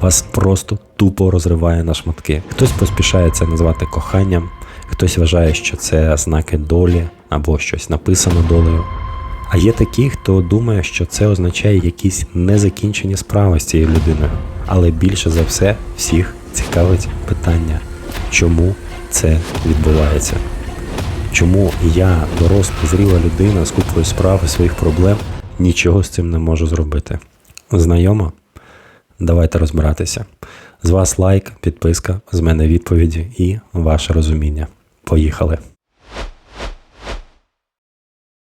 вас просто тупо розриває на шматки. Хтось поспішає це назвати коханням, хтось вважає, що це знаки долі або щось написано долею. А є такі, хто думає, що це означає якісь незакінчені справи з цією людиною. Але більше за все всіх цікавить питання, чому це відбувається. Чому я, доросла, зріла людина з купою справ і своїх проблем, нічого з цим не можу зробити? Знайомо? Давайте розбиратися. З вас лайк, підписка, з мене відповіді і ваше розуміння. Поїхали.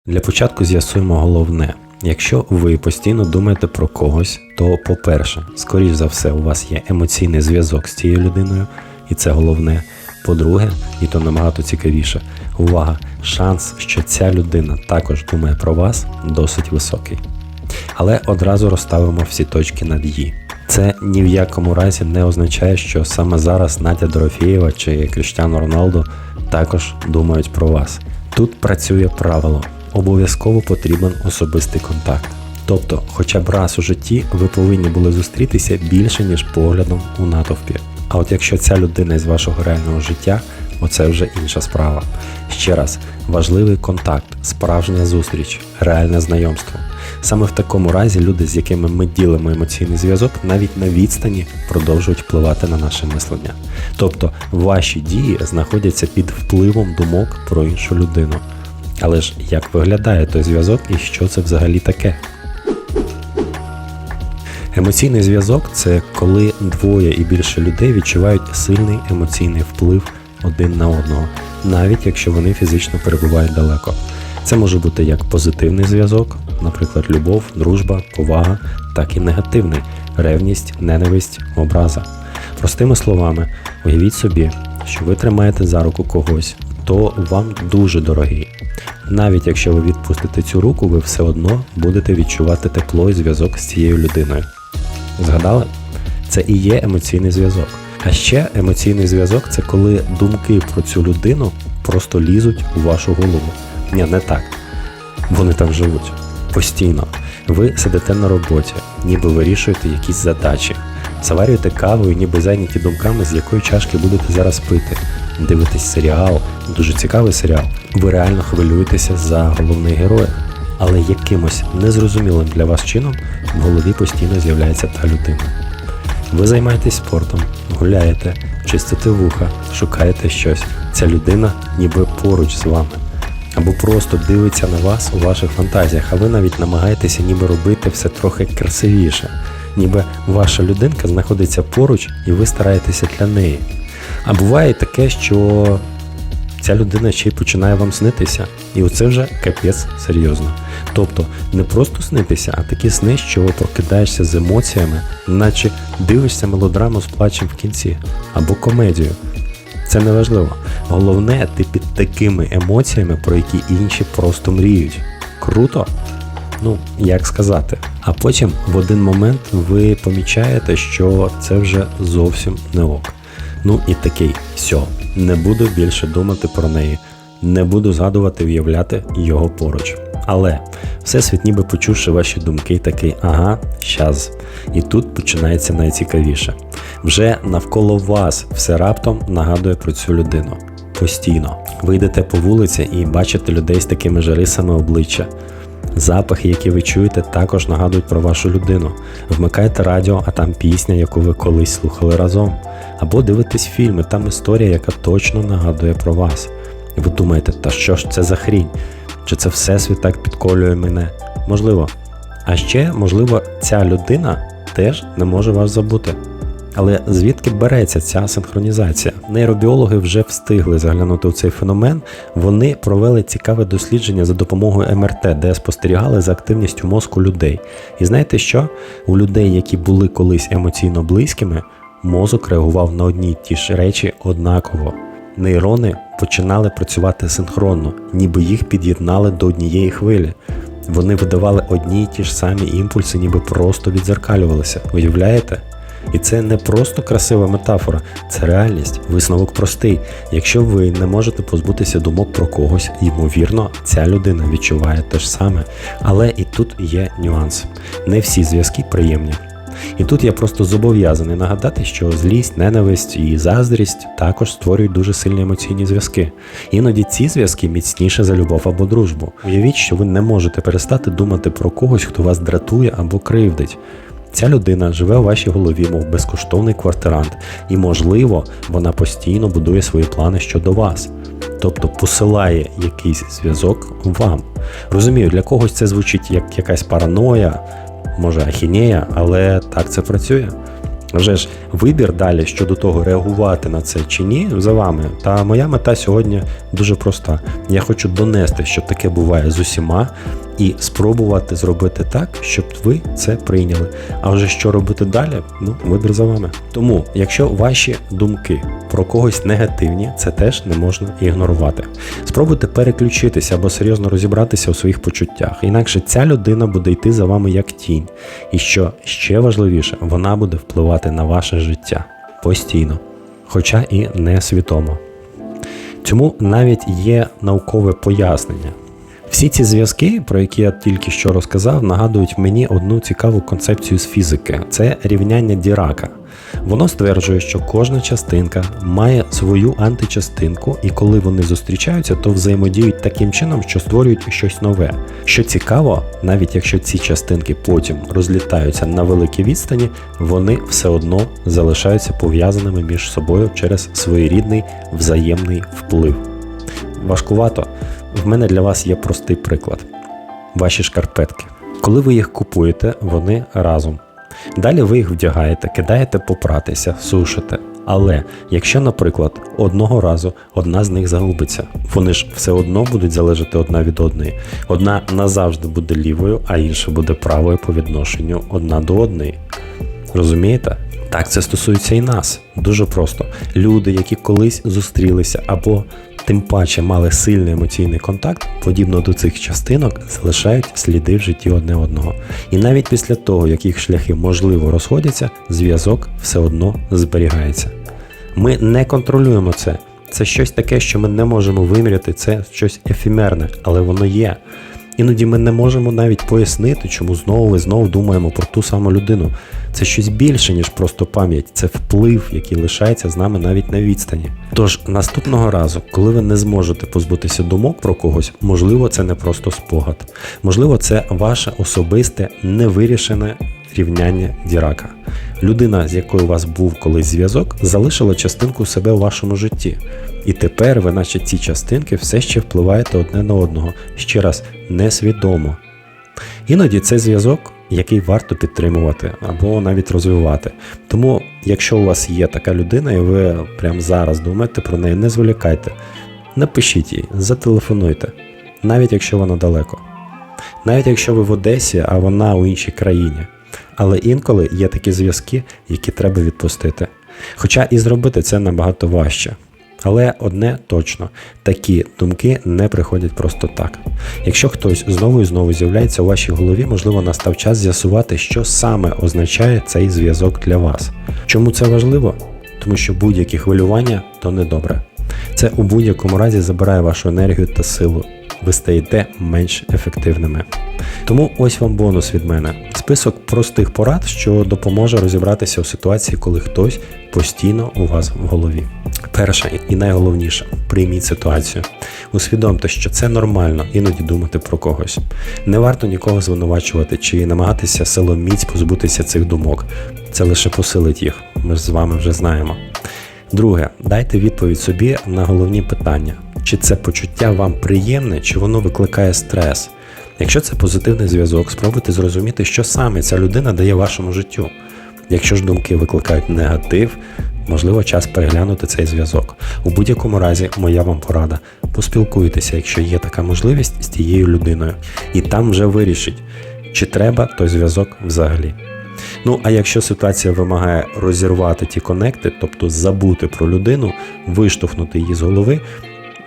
Для початку з'ясуємо головне. Якщо ви постійно думаєте про когось, то, по-перше, скоріш за все, у вас є емоційний зв'язок з цією людиною, і це головне. По-друге, і то набагато цікавіше, увага, шанс, що ця людина також думає про вас, досить високий. Але одразу розставимо всі точки над «і». Це ні в якому разі не означає, що саме зараз Надя Дорофєєва чи Кріштіану Роналду також думають про вас. Тут працює правило: обов'язково потрібен особистий контакт. Тобто, хоча б раз у житті ви повинні були зустрітися більше, ніж поглядом у натовпі. А от якщо ця людина із вашого реального життя, оце вже інша справа. Ще раз, важливий контакт, справжня зустріч, реальне знайомство. Саме в такому разі люди, з якими ми ділимо емоційний зв'язок, навіть на відстані продовжують впливати на наше мислення. Тобто ваші дії знаходяться під впливом думок про іншу людину. Але ж як виглядає той зв'язок і що це взагалі таке? Емоційний зв'язок це коли двоє і більше людей відчувають сильний емоційний вплив один на одного, навіть якщо вони фізично перебувають далеко. Це може бути як позитивний зв'язок, наприклад, любов, дружба, повага, так і негативний ревність, ненависть, образа. Простими словами, уявіть собі, що ви тримаєте за руку когось, то вам дуже дорогий. Навіть якщо ви відпустите цю руку, ви все одно будете відчувати тепло і зв'язок з цією людиною. Згадали? Це і є емоційний зв'язок. А ще емоційний зв'язок це коли думки про цю людину просто лізуть у вашу голову. Ні, не так. Вони там живуть постійно. Ви сидите на роботі, ніби вирішуєте якісь задачі, заварюєте кавою, ніби зайняті думками, з якої чашки будете зараз пити. Дивитесь серіал, дуже цікавий серіал. Ви реально хвилюєтеся за головний героя. Але якимось незрозумілим для вас чином в голові постійно з'являється та людина. Ви займаєтесь спортом, гуляєте, чистите вуха, шукаєте щось. Ця людина ніби поруч з вами. Або просто дивиться на вас у ваших фантазіях, а ви навіть намагаєтеся ніби робити все трохи красивіше, ніби ваша людинка знаходиться поруч і ви стараєтеся для неї. А буває таке, що ця людина ще й починає вам снитися. І оце вже капець серйозно. Тобто не просто снитися, а такі сни, що прокидаєшся з емоціями, наче дивишся мелодраму з плачем в кінці або комедію. Це не важливо. Головне, ти під такими емоціями, про які інші просто мріють. Круто? Ну, як сказати. А потім в один момент ви помічаєте, що це вже зовсім не ок. Ну і такий, все, не буду більше думати про неї, не буду згадувати, уявляти його поруч. Але всесвіт, ніби почувши ваші думки, такий, ага, щас. І тут починається найцікавіше. Вже навколо вас все раптом нагадує про цю людину. Постійно. Ви йдете по вулиці і бачите людей з такими же рисами обличчя. Запахи, які ви чуєте, також нагадують про вашу людину. Вмикаєте радіо, а там пісня, яку ви колись слухали разом. Або дивитесь фільми, там історія, яка точно нагадує про вас. І ви думаєте, та що ж це за хрінь? Чи це всесвіт так підколює мене? Можливо. А ще, можливо, ця людина теж не може вас забути. Але звідки береться ця синхронізація? Нейробіологи вже встигли заглянути у цей феномен. Вони провели цікаве дослідження за допомогою МРТ, де спостерігали за активністю мозку людей. І знаєте що? У людей, які були колись емоційно близькими, мозок реагував на одні й ті ж речі однаково. Нейрони починали працювати синхронно, ніби їх під'єднали до однієї хвилі. Вони видавали одні й ті ж самі імпульси, ніби просто відзеркалювалися. Уявляєте? І це не просто красива метафора, це реальність. Висновок простий. Якщо ви не можете позбутися думок про когось, ймовірно, ця людина відчуває те ж саме. Але і тут є нюанс. Не всі зв'язки приємні. І тут я просто зобов'язаний нагадати, що злість, ненависть і заздрість також створюють дуже сильні емоційні зв'язки. Іноді ці зв'язки міцніше за любов або дружбу. Уявіть, що ви не можете перестати думати про когось, хто вас дратує або кривдить. Ця людина живе у вашій голові, мов безкоштовний квартирант, і, можливо, вона постійно будує свої плани щодо вас, тобто посилає якийсь зв'язок вам. Розумію, для когось це звучить як якась параноя, може ахінея, але так це працює. Вже ж вибір далі щодо того, реагувати на це чи ні, за вами. Та моя мета сьогодні дуже проста. Я хочу донести, що таке буває з усіма, і спробувати зробити так, щоб ви це прийняли. А вже що робити далі, ну вибір за вами. Тому, якщо ваші думки про когось негативні, це теж не можна ігнорувати. Спробуйте переключитися або серйозно розібратися у своїх почуттях. Інакше ця людина буде йти за вами як тінь. І що ще важливіше, вона буде впливати на ваше життя постійно, хоча і не свідомо. Цьому навіть є наукове пояснення. Всі ці зв'язки, про які я тільки що розказав, нагадують мені одну цікаву концепцію з фізики це рівняння Дірака. Воно стверджує, що кожна частинка має свою античастинку, і коли вони зустрічаються, то взаємодіють таким чином, що створюють щось нове. Що цікаво, навіть якщо ці частинки потім розлітаються на великій відстані, вони все одно залишаються пов'язаними між собою через своєрідний взаємний вплив. Важкувато. В мене для вас є простий приклад: ваші шкарпетки. Коли ви їх купуєте, вони разом. Далі ви їх вдягаєте, кидаєте попратися, сушите. Але якщо, наприклад, одного разу одна з них загубиться, вони ж все одно будуть залежати одна від одної. Одна назавжди буде лівою, а інша буде правою по відношенню одна до одної. Розумієте? Так це стосується і нас. Дуже просто. Люди, які колись зустрілися або тим паче мали сильний емоційний контакт, подібно до цих частинок, залишають сліди в житті одне одного. І навіть після того, як їх шляхи можливо розходяться, зв'язок все одно зберігається. Ми не контролюємо це. Це щось таке, що ми не можемо виміряти, це щось ефемерне, але воно є. Іноді ми не можемо навіть пояснити, чому знову і знову думаємо про ту саму людину. Це щось більше, ніж просто пам'ять, це вплив, який лишається з нами навіть на відстані. Тож наступного разу, коли ви не зможете позбутися думок про когось, можливо, це не просто спогад, можливо, це ваше особисте невирішене рівняння Дірака. Людина, з якою у вас був колись зв'язок, залишила частинку себе у вашому житті. І тепер ви, наче ці частинки, все ще впливаєте одне на одного, ще раз несвідомо. Іноді це зв'язок, який варто підтримувати або навіть розвивати. Тому, якщо у вас є така людина, і ви прямо зараз думаєте про неї, не зволікайте, напишіть їй, зателефонуйте, навіть якщо вона далеко. Навіть якщо ви в Одесі, а вона у іншій країні. Але інколи є такі зв'язки, які треба відпустити. Хоча і зробити це набагато важче. Але одне точно, такі думки не приходять просто так. Якщо хтось знову і знову з'являється у вашій голові, можливо, настав час з'ясувати, що саме означає цей зв'язок для вас. Чому це важливо? Тому що будь-які хвилювання то недобре. Це у будь-якому разі забирає вашу енергію та силу. Ви стаєте менш ефективними. Тому ось вам бонус від мене: список простих порад, що допоможе розібратися у ситуації, коли хтось постійно у вас в голові. Перше і найголовніше прийміть ситуацію. Усвідомте, що це нормально іноді думати про когось. Не варто нікого звинувачувати чи намагатися силоміць позбутися цих думок. Це лише посилить їх. Ми ж з вами вже знаємо. Друге, дайте відповідь собі на головні питання: чи це почуття вам приємне, чи воно викликає стрес. Якщо це позитивний зв'язок, спробуйте зрозуміти, що саме ця людина дає вашому життю. Якщо ж думки викликають негатив, можливо, час переглянути цей зв'язок. У будь-якому разі, моя вам порада. Поспілкуйтеся, якщо є така можливість з тією людиною, і там вже вирішить, чи треба той зв'язок взагалі. Ну, а якщо ситуація вимагає розірвати ті конекти, тобто забути про людину, виштовхнути її з голови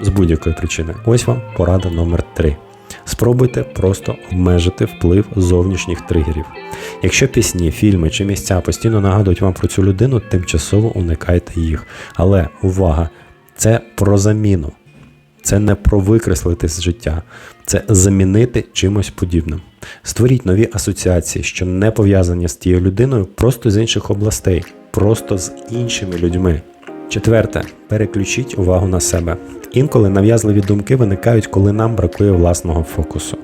з будь-якої причини, ось вам порада номер 3 Спробуйте просто обмежити вплив зовнішніх тригерів. Якщо пісні, фільми чи місця постійно нагадують вам про цю людину, тимчасово уникайте їх. Але увага! Це про заміну. Це не про викреслити з життя. це замінити чимось подібним. Створіть нові асоціації, що не пов'язані з тією людиною, просто з інших областей, просто з іншими людьми. Четверте, переключіть увагу на себе. Інколи нав'язливі думки виникають, коли нам бракує власного фокусу.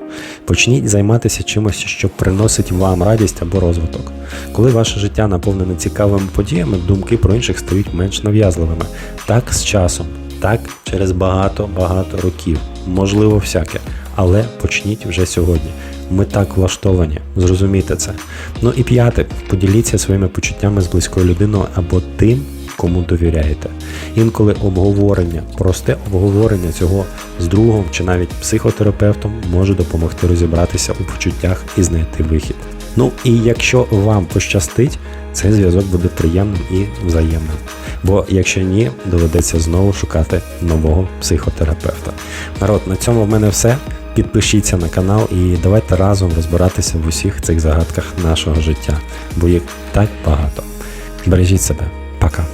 Почніть займатися чимось, що приносить вам радість або розвиток. Коли ваше життя наповнене цікавими подіями, думки про інших стають менш нав'язливими. Так з часом, так через багато-багато років, можливо, всяке. Але почніть вже сьогодні. Ми так влаштовані, зрозумійте це. Ну і п'яте, поділіться своїми почуттями з близькою людиною або тим, кому довіряєте. Інколи обговорення, просте обговорення цього з другом чи навіть психотерапевтом може допомогти розібратися у почуттях і знайти вихід. Ну і якщо вам пощастить, цей зв'язок буде приємним і взаємним. Бо якщо ні, доведеться знову шукати нового психотерапевта. Народ, на цьому в мене все. Підпишіться на канал і давайте разом розбиратися в усіх цих загадках нашого життя, бо їх так багато. Бережіть себе, пока.